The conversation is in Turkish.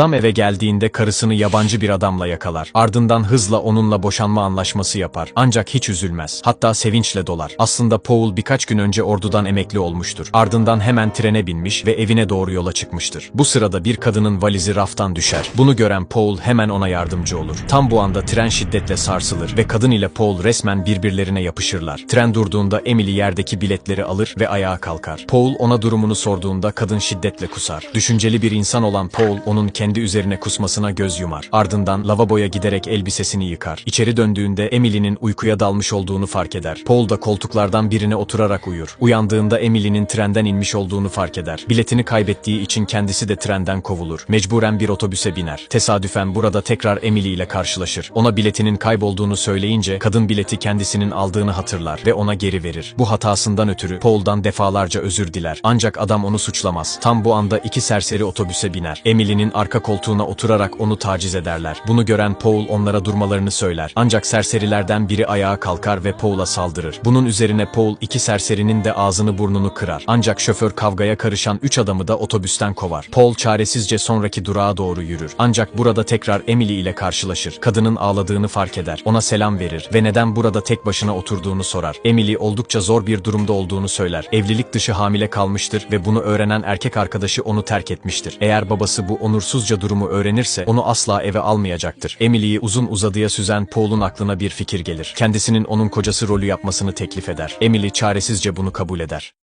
Adam eve geldiğinde karısını yabancı bir adamla yakalar. Ardından hızla onunla boşanma anlaşması yapar. Ancak hiç üzülmez. Hatta sevinçle dolar. Aslında Paul birkaç gün önce ordudan emekli olmuştur. Ardından hemen trene binmiş ve evine doğru yola çıkmıştır. Bu sırada bir kadının valizi raftan düşer. Bunu gören Paul hemen ona yardımcı olur. Tam bu anda tren şiddetle sarsılır ve kadın ile Paul resmen birbirlerine yapışırlar. Tren durduğunda Emily yerdeki biletleri alır ve ayağa kalkar. Paul ona durumunu sorduğunda kadın şiddetle kusar. Düşünceli bir insan olan Paul onun kendi üzerine kusmasına göz yumar. Ardından lavaboya giderek elbisesini yıkar. İçeri döndüğünde Emily'nin uykuya dalmış olduğunu fark eder. Paul da koltuklardan birine oturarak uyur. Uyandığında Emily'nin trenden inmiş olduğunu fark eder. Biletini kaybettiği için kendisi de trenden kovulur. Mecburen bir otobüse biner. Tesadüfen burada tekrar Emily ile karşılaşır. Ona biletinin kaybolduğunu söyleyince kadın bileti kendisinin aldığını hatırlar ve ona geri verir. Bu hatasından ötürü Paul'dan defalarca özür diler. Ancak adam onu suçlamaz. Tam bu anda iki serseri otobüse biner. Emily'nin arka koltuğuna oturarak onu taciz ederler. Bunu gören Paul onlara durmalarını söyler. Ancak serserilerden biri ayağa kalkar ve Paul'a saldırır. Bunun üzerine Paul iki serserinin de ağzını burnunu kırar. Ancak şoför kavgaya karışan üç adamı da otobüsten kovar. Paul çaresizce sonraki durağa doğru yürür. Ancak burada tekrar Emily ile karşılaşır. Kadının ağladığını fark eder. Ona selam verir ve neden burada tek başına oturduğunu sorar. Emily oldukça zor bir durumda olduğunu söyler. Evlilik dışı hamile kalmıştır ve bunu öğrenen erkek arkadaşı onu terk etmiştir. Eğer babası bu onursuzca durumu öğrenirse onu asla eve almayacaktır. Emily'yi uzun uzadıya süzen Paul'un aklına bir fikir gelir. Kendisinin onun kocası rolü yapmasını teklif eder. Emily çaresizce bunu kabul eder.